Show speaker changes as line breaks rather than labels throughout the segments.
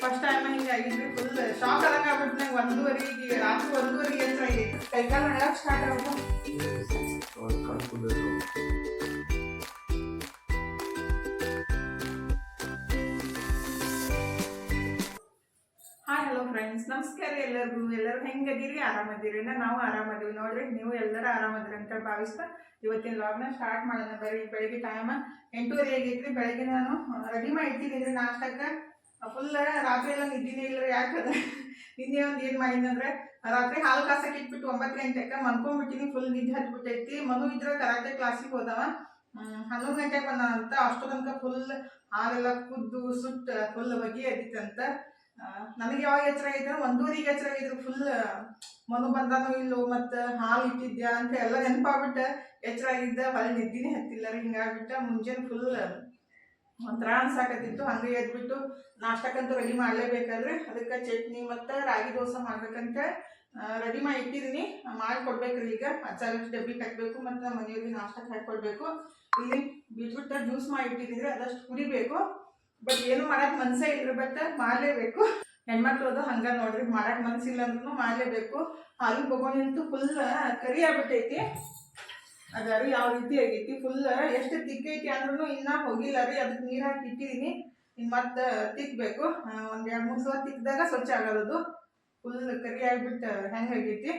First time ಹಿಂಗೆ ಆಗಿದ್ರಿ full shock ಆದಂಗೆ ಆಗ್ಬಿಟ್ಟು ನಂಗೆ ಒಂದೂವರೆಗೆ ರಾತ್ರಿ ಒಂದೂವರೆಗೆ ಅಂತ ಕೈಕಾಲ ನಡ್ಯಾಕ ಸ್ಟಾರ್ಟ್ ಆಗೋದು. ಹಾಯ್ ಹಲೋ ಫ್ರೆಂಡ್ಸ್ ನಮಸ್ಕಾರ ಎಲ್ಲರಿಗೂ. ಎಲ್ಲರೂ ಹೆಂಗದಿರಿ ಆರಾಮದಿರಿ? ನಾವು ಆರಾಮದೀವಿ ನೋಡ್ರಿ. ನೀವು ಎಲ್ಲರೂ ಆರಾಮದಿರಿ ಅಂತ ಭಾವಿಸ್ತಾ ಇವತ್ತಿನ ಲಾಗ್ನ ಸ್ಟಾರ್ಟ್ ಮಾಡೋಣ. ಬರೀ ಬೆಳಿಗ್ಗೆ ಟೈಮ್ ಎಂಟೂವರೆ ಆಗೈತ್ರಿ ಬೆಳಗ್ಗೆ ನಾನು ರೆಡಿ ಮಾಡಿ ಇಟ್ಟಿದ್ದೀನಿ ನಾಷ್ಟಕ್ಕೆ. ಫುಲ್ ರಾತ್ರಿ ಎಲ್ಲ ನಿದ್ದಿನೇ ಇಲ್ಲ ಯಾಕಂದ್ರೆ ನಿನ್ನೆ ಒಂದು ಏನು ಮಾಡಿದಂದ್ರೆ ರಾತ್ರಿ ಹಾಲು ಕಾಸಕ್ಕೆ ಇಟ್ಬಿಟ್ಟು ಒಂಬತ್ತು ಗಂಟೆಗೆ ಮನ್ಕೊಂಡ್ಬಿಟ್ಟಿನಿ ಫುಲ್ ನಿದ್ದೆ ಹತ್ಬಿಟ್ಟೈತಿ. ಮನು ಇದ್ರೆ ಕರಾಟೆ ಕ್ಲಾಸಿಗೆ ಹೋದವ. ಹನ್ನೊಂದು ಗಂಟೆಗೆ ಬಂದಂತ ತನಕ ಫುಲ್ ಹಾಲೆಲ್ಲ ಕುದ್ದು, ಸುಟ್ಟು ಫುಲ್ ಬಗೆ ಎದ್ದಿತ್ತಂತ ನನಗೆ ಯಾವಾಗ ಎಚ್ಚರ ಆಗೈತೆ ಒಂದೂರಿಗೆ ಎಚ್ಚರ ಆಗೈತೆ ಫುಲ್ ಮನು ಬಂದಾನೋ ಇಲ್ಲೋ, ಮತ್ತು ಹಾಲು ಇಟ್ಟಿದ್ಯಾ ಅಂತ ಎಲ್ಲ ನೆನಪಾಗ್ಬಿಟ್ಟು, ಎಚ್ಚರ ಆಗಿದ್ದ ಹೊಳೆ ನಿದ್ದಿನೇ ಹತ್ತಿಲ್ಲ ರೀ, ಹಿಂಗಾಗ್ಬಿಟ್ಟು ಮುಂಜಾನೆ ಫುಲ್ ಒಂಥರ ಅನ್ಸಾಕತ್ತಿತ್ತು, ಹಂಗೆ ಎದ್ಬಿಟ್ಟು ನಾಷ್ಟಕ್ಕಂತೂ ರೆಡಿ ಮಾಡಲೇಬೇಕಾದ್ರೆ ಅದಕ್ಕೆ ಚಟ್ನಿ ಮತ್ತು ರಾಗಿ ದೋಸೆ ಮಾಡ್ಬೇಕಂತ. ರೆಡಿ ಮಾಡಿ ಇಟ್ಟಿದ್ದೀನಿ ಮಾಡಿ ಕೊಡ್ಬೇಕ್ರಿ ಈಗ. ಅಚ್ಚಾರ ಡಬ್ಬಿ ಹಾಕಬೇಕು ಮತ್ತು ಮನೆಯಲ್ಲಿ ನಾಷ್ಟಕ್ಕೆ ಹಾಕೊಡ್ಬೇಕು ಇಲ್ಲಿ ಬೀಟ್ರೂಟ್ ಜ್ಯೂಸ್ ಮಾಡಿ ಇಟ್ಟಿದ್ದೀನಿ ಅದಷ್ಟು ಕುಡಿಬೇಕು. ಬಟ್ ಏನು ಮಾಡಕ್ಕೆ ಮನ್ಸೇ ಇಲ್ರಿ ಬಟ್ ಮಾಡಲೇಬೇಕು. ಹೆಣ್ಮಕ್ಳು ಅದು ಹಂಗೆ ನೋಡ್ರಿ, ಮಾಡಕ್ ಮನ್ಸಿಲ್ಲ ಅಂದ್ರೂ ಮಾಡಲೇಬೇಕು. ಹಾಲು, ಬಗೋಣಿ ಅಂತೂ ಫುಲ್ ಕರಿ ಆಗ್ಬಿಟ್ಟೈತಿ. ಅದಾರು ಯಾವ ರೀತಿ ಆಗೈತಿ? ಫುಲ್ ಎಷ್ಟು ತಿಕ್ಕೈತಿ ಅಂದ್ರೂ ಇನ್ನ ಹೋಗಿಲ್ಲ ರೀ ಅದಕ್ಕೆ ನೀರು ಹಾಕಿ ಇಟ್ಟಿದ್ದೀನಿ ಇನ್ನು ಮತ್ತೆ ತಿಕ್ಬೇಕು ಒಂದು ಎರಡು ಮೂರು ಸಲ ತಿಕ್ಕಿದಾಗ ಸ್ವಚ್ಛ ಆಗೋದು. ಫುಲ್ ಕರಿ ಹೆಂಗೆ ಹೆಂಗಾಗೈತಿ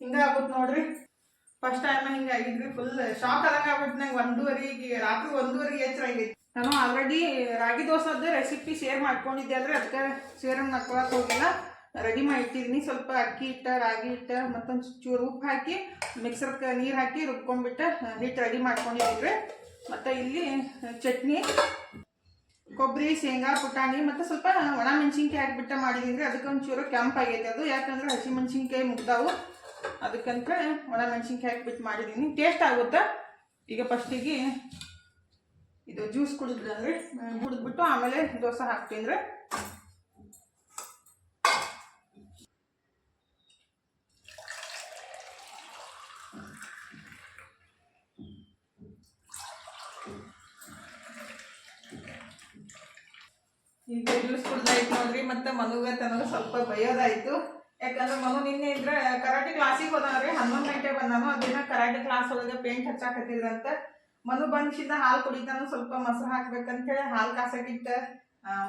ಹಿಂಗ ಆಗುತ್ತೆ ನೋಡ್ರಿ. ಫಸ್ಟ್ ಟೈಮ್ ಹಿಂಗಾಗಿದ್ರಿ ಫುಲ್ ಶಾಕ್ ಆದಂಗೆ ಆಗ್ಬಿಟ್ಟು ನಂಗೆ ಒಂದೂವರೆಗೆ, ರಾತ್ರಿ ಒಂದೂವರೆಗೆ ಎಚ್ಚರ ಆಗೈತಿ. ನಾನು ಆಲ್ರೆಡಿ ರಾಗಿ ದೋಸೆದ ರೆಸಿಪಿ ಶೇರ್ ಮಾಡ್ಕೊಂಡಿದ್ದೆ ಅಂದ್ರೆ ಅದಕ್ಕೆ ಶೇರ್ ಮಾಡ್ಕೊಳಕ್ ಹೋಗಿಲ್ಲ. ರೆಡಿ ಮಾಡಿ ಇಟ್ಟಿದ್ದೀನಿ ಸ್ವಲ್ಪ ಅಕ್ಕಿ ಹಿಟ್ಟ, ರಾಗಿ ಹಿಟ್ಟ, ಮತ್ತೊಂದು ಚೂರು ಉಪ್ಪು ಹಾಕಿ ಮಿಕ್ಸರ್ಗೆ ನೀರು ಹಾಕಿ ರುಬ್ಕೊಂಡ್ಬಿಟ್ಟು ಹಿಟ್ಟು ರೆಡಿ ಮಾಡ್ಕೊಂಡಿದ್ದೀವಿ ಮತ್ತು ಇಲ್ಲಿ ಚಟ್ನಿ ಕೊಬ್ಬರಿ ಶೇಂಗಾ, ಪುಟಾಣಿ, ಮತ್ತು ಸ್ವಲ್ಪ ಒಣ ಮೆಣಸಿನ್ಕಾಯಿ ಹಾಕ್ಬಿಟ್ಟು ಮಾಡಿದ್ದೀನಿ ಅದಕ್ಕೆ ಒಂಚೂರು ಕೆಂಪಾಗೈತೆ ಅದು. ಯಾಕಂದ್ರೆ ಹಸಿ ಮೆಣಸಿನ್ಕಾಯಿ ಮುಗ್ದಾವು. ಅದಕ್ಕಂತ ಒಣ ಮೆಣಸಿನ್ಕಾಯಿ ಹಾಕ್ಬಿಟ್ಟು ಮಾಡಿದ್ದೀನಿ ಟೇಸ್ಟ್ ಆಗುತ್ತಾ? ಈಗ ಫಸ್ಟಿಗೆ ಇದು ಜ್ಯೂಸ್ ಕುಡಿದ್ರಂದ್ರೆ ಕುಡಿದ್ಬಿಟ್ಟು ಆಮೇಲೆ ದೋಸೆ ಹಾಕ್ತೀನಿ ಈಗ ಜ್ಯೂಸ್ ಕುಡ್ದಾಯ್ತು ನೋಡ್ರಿ, ಮತ್ತೆ ಮನುಗ ತನಗ ಸ್ವಲ್ಪ ಬಯೋದಾಯ್ತು. ಯಾಕಂದ್ರೆ ಮನು ನಿನ್ನೆ ಇದ್ರೆ ಕರಾಟೆ ಕ್ಲಾಸಿಗೆ ಹೋದವ್ರಿ, ಹನ್ನೊಂದು ಗಂಟೆ ಬಂದಾನು ಅದಿನ ಕರಾಟೆ ಕ್ಲಾಸ್ ಒಳಗೆ ಪೇಂಟ್ ಹಚ್ಚಾಕತ್ತಿದ್ರಂತ ಮನು ಬಂದ್ಸಿದ್ದ ಹಾಲು ಕುಡಿತಾನು, ಸ್ವಲ್ಪ ಮೊಸರು ಹಾಕ್ಬೇಕಂತ ಹೇಳಿ ಹಾಲು ಕಾಸಕ್ಕಿಟ್ಟ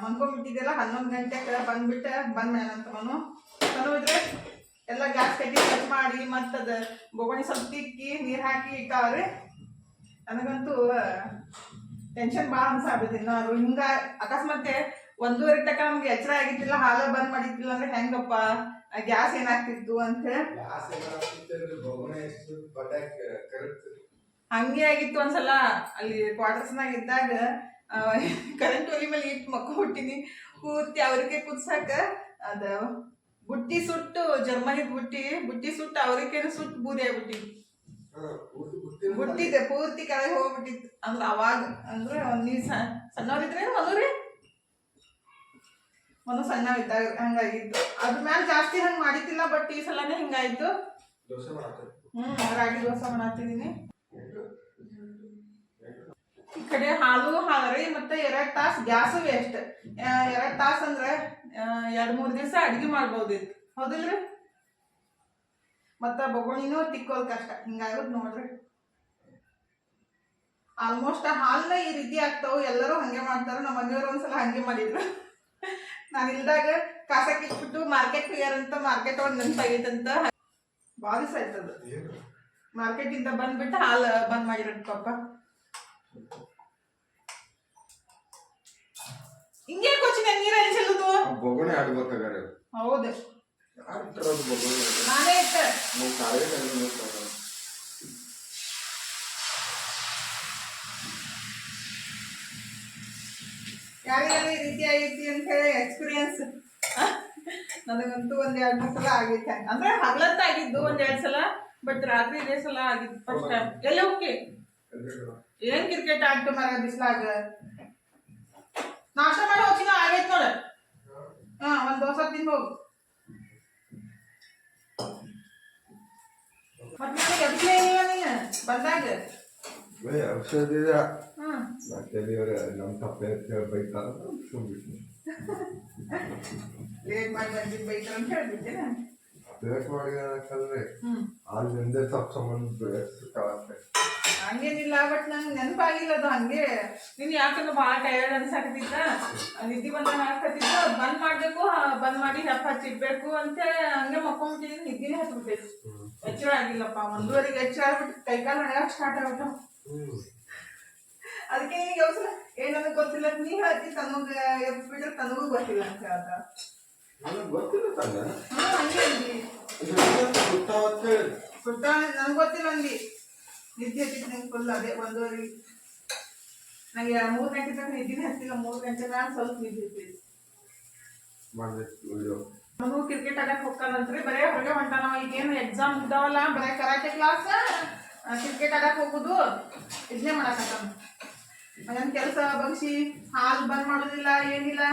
ಮನ್ಕೊಂಡ್ಬಿಟ್ಟಿದ್ದೆಲ್ಲ ಹನ್ನೊಂದು ಗಂಟೆಗೆ ಬಂದ್ಬಿಟ್ಟು, ಬಂದ್ ಅಂತ ಮನು. ಮನು ಇದ್ರೆ ಎಲ್ಲ ಗ್ಯಾಸ್ ಕಟ್ಟಿ ಕಟ್ ಮಾಡಿ, ಮತ್ತದ ಬೊಗಣಿ ಸ್ವಲ್ಪ ತಿಕ್ಕಿ ನೀರು ಹಾಕಿ ಇಟ್ಟಾವ್ರಿ. ನನಗಂತೂ ಟೆನ್ಷನ್ ಭಾಳ ಅನ್ಸಾಬಿಡ್ತೀನಿ ಅದು. ಹಿಂಗ ಅಕಸ್ಮಾತ್ ಒಂದೂವರೆ ತಕ ನಮ್ಗೆ ಎಚ್ಚರ ಆಗಿತ್ತಿಲ್ಲ ಹಾಲ ಬಂದ್ ಮಾಡಿದ್ದಿಲ್ಲ ಅಂದ್ರೆ ಹೆಂಗಪ್ಪ? ಗ್ಯಾಸ್ ಏನಾಗ್ತಿತ್ತು ಅಂತ? ಹಂಗೆ ಆಗಿತ್ತು ಒಂದ್ಸಲ. ಅಲ್ಲಿ ಕ್ವಾರ್ಟರ್ಸ್ನಾಗ ಇದ್ದಾಗ ಕರೆಂಟ್ ಒಲಿ ಮೇಲೆ ಇಟ್ಟು ಮಕ್ಕೊಬಿಟ್ಟಿನಿ ಪೂರ್ತಿ ಅವ್ರಿಗೆ ಕುದ್ಸಾಕ ಅದ ಬುಟ್ಟಿ ಸುಟ್ಟು ಜರ್ಮನಿ ಬುಟ್ಟಿ. ಬುಟ್ಟಿ ಸುಟ್ಟು ಅವ್ರಿಗೆ ಸುಟ್ಟು ಬೂದಿ ಆಗ್ಬಿಟ್ಟಿತ್ತು. ಬುಟ್ಟಿದೆ ಪೂರ್ತಿ ಕೆಳಗೆ ಹೋಗ್ಬಿಟ್ಟಿತ್ತು. ಅಂದ್ರೆ ಅವಾಗ ಅಂದ್ರೆ ಒಂದ್ ನೀರ್ ಸಣ್ಣವ್ರಿದ್ರೆ ಮನೂರಿ ಮನು ಸಣ್ಣ ಇದ್ದಾಗ ಹಂಗಾಗಿತ್ತು. ಅದ್ರ ಮ್ಯಾಲ ಜಾಸ್ತಿ ಹಂಗ್ ಮಾಡಿತಿಲ್ಲ ಬಟ್ ಈ ಸಲನೇ ಹಿಂಗಾಯ್ತು. ಹ್ಮ್ ರಾಗಿ ದೋಸೆ ಮಾಡತ್ತಿದೀನಿ ಈ ಕಡೆ ಹಾಲು ಹಾಲ್ರಿ ಮತ್ತೆ ಎರಡ್ ತಾಸ್ ಗ್ಯಾಸ್ ವೇಸ್ಟ್ ಎರಡ್ ತಾಸ್ ಅಂದ್ರೆ ಎರಡ್ ಮೂರ್ ದಿವಸ ಅಡ್ಗೆ ಮಾಡ್ಬೋದಿತ್ತು. ಹೌದಿಲ್ರಿ? ಮತ್ತ ಬೊಗೋಣಿನೂ ತಿಕ್ಕೋದ್ ಕಷ್ಟ. ಹಿಂಗಾಗುತ್ತೆ ನೋಡ್ರಿ. ಆಲ್ಮೋಸ್ಟ್ ಹಾಲ್ನ ಈ ರೀತಿ ಆಗ್ತಾವ. ಎಲ್ಲರೂ ಹಂಗೆ ಮಾಡ್ತಾರ. ನಮ್ಮ ಮನೆಯವ್ರು ಒಂದ್ಸಲ ಹಂಗೆ ಮಾಡಿದ್ರು. ನಾನು ಇಲ್ದಾಗ ಕಾಸಕ್ಕೆ ಇಟ್ಬಿಟ್ಟು ಮಾರ್ಕೆಟ್ ಹೋಗ್ಯಾರ ಅಂತ ಮಾರ್ಕೆಟ್ ಒಳಗೆ ನೆನಪಾಗೈತಂತ. ಭಾಳ ದಿವಸ ಆಯ್ತದ ಮಾರ್ಕೆಟ್ ಇಂದ ಬಂದ್ಬಿಟ್ಟು ಹಾಲು ಬಂದ್ ಮಾಡಿರೋದು ಪಾಪ. ಹಿಂಗೆ ಕೊಚ್ಚಿನ ನೀರಲ್ಲಿ ಚೆಲ್ಲುದು
ಬೊಗಣೆ ಆಡ್ಬೇಕಾರೆ
ಹೌದು. ನಾನೇ ಇಟ್ಟೆ ಈ ರೀತಿ ಆಗೈತಿ ಅಂತ ಹೇಳಿ ಎಕ್ಸ್ಪೀರಿಯನ್ಸ್ ನನಗಂತೂ ಒಂದ್ ಎರಡ್ ಮೂರ್ ಸಲ ಆಗೈತೆ ಅಂದ್ರೆ ಹಗಲತ್ತ ಆಗಿದ್ದು ಒಂದ್ ಎರಡ್ ಸಲ ಬಟ್ ರಾತ್ರಿ ಇದೇ ಸಲ ಆಗಿದ್ದು ಫಸ್ಟ್ ಟೈಮ್ ಎಲ್ಲ ಓಕೆ ಏನ್ ಕ್ರಿಕೆಟ್ ಆಡ್ತು ಮರ ಬಿಸ್ಲಾಗ? ನಾಷ್ಟ ಮಾಡೋ ಹೋಗ್ತೀನಿ ಆಗೈತ್ ನೋಡ. ಹಾ ಒಂದ್ ದೋಸೆ ತಿಂದು ಹೋಗು. ಮತ್ತೆ ನನಗೆ ಇಲ್ಲ ನೀನು? ಬಂದಾಗ?
ಔಷಧಿ ಡಾಕ್ಟರ್ ನಮ್ಮ ತಪ್ಪೆ ಬೈತಾರ. ಸುಮ್ಬಿಟ್ಟು
ಲೇಟ್ ಮಾಡಿ ಬಂದಿದ್ದು ಬೈತಾರೆ ಅಂತ ಹೇಳ್ಬಿಟ್ಟೆ
ಲೇಟ್ ಮಾಡಿದ್ರೆ ಅಲ್ಲಿಂದ ತಪ್ಪ ಸಂಬಂಧ ಬೆಳೆಸ್ತಾವೆ
ಹಂಗೇನಿಲ್ಲ ಬಟ್ ನಂಗೆ ನೆನಪಾಗಿಲ್ಲ ಅದು ಹಂಗೆ. ನೀನು ಯಾಕಂದ್ರೆ ಭಾಳ ಟಯರ್ಡ್ ಅನ್ಸಾಕತ್ತಿದ್ದ? ನಿದ್ದೆ ಬಂದಂಗೆ ಆಗ್ಕತ್ತಿದ್ದ ಬಂದ್ ಮಾಡಬೇಕು ಬಂದ್ ಮಾಡಿ ಹೆಪ್ಪ ಹಚ್ಚಿಡ್ಬೇಕು ಅಂತ ಹಂಗೆ ಮಕ್ಕೊಂಡ್ಬಿಟ್ಟಿದ್ದೀನಿ ನಿದ್ದಿನೇ ಹತ್ಬಿಟ್ಟೈತಿ ಎಚ್ಚರ ಆಗಿಲ್ಲಪ್ಪ ಒಂದೂವರೆಗೆ ಎಚ್ಚರ ಆಗ್ಬಿಟ್ಟು ಕೈಕಾಲು ನಡೆಯೋಕೆ ಸ್ಟಾರ್ಟ್ ಆಗ್ಬಿಟ್ಟು ಅದಕ್ಕೆ ಈಗ ಅವಸರ ಏನ್ ನನಗೆ ಗೊತ್ತಿಲ್ಲ ಅಂತ ನೀ ಹೇಳ್ತಿ ತನಗ ಎಬ್ಬಿಟ್ರೆ ತನಗೂ ಗೊತ್ತಿಲ್ಲ ಅಂತ ಹೇಳ್ತಾ.
ನನಗೆ ಗೊತ್ತಿಲ್ಲ
ಹ್ಞೂ ಹಂಗೆ ಅಂದಿ
ಗೊತ್ತಾವತ್ತ ಹೇಳಿ
ಗೊತ್ತಿಲ್ಲ ಅಂದಿ ನಿದ್ದೆ ಹತ್ತಿತ್ತು ನಂಗೆ ಫುಲ್ ಅದೇ ಒಂದೂವರೆ ನಂಗೆ ಮೂರು ಗಂಟೆ ತನಕ ನಿದ್ದಿನೇ ಹತ್ತಿಲ್ಲ ಮೂರು ಗಂಟೆ ನಾನು ಸ್ವಲ್ಪ ನಿದ್ದೆ ಹತ್ತಿದ್ದು ಮಗು ಕ್ರಿಕೆಟ್ ಆಡಕ್ಕೆ ಹೋಗ್ತಾನಂತ್ರಿ ಬರೇ ಹೊರಗೆ ಹೊಂಟಾನ ಈಗೇನು ಎಕ್ಸಾಮ್ ಇದ್ದಾವಲ್ಲ ಬರೇ ಕರಾಟೆ ಕ್ಲಾಸ್ ಕ್ರಿಕೆಟ್ ಆಡಕ್ಕೆ ಹೋಗುದು ಇದನ್ನೇ ಮಾಡಕ್ಕ ನನ್ನ ಕೆಲಸ ಬಗ್ಸಿ ಹಾಲು ಬಂದ್ ಮಾಡೋದಿಲ್ಲ ಏನಿಲ್ಲ.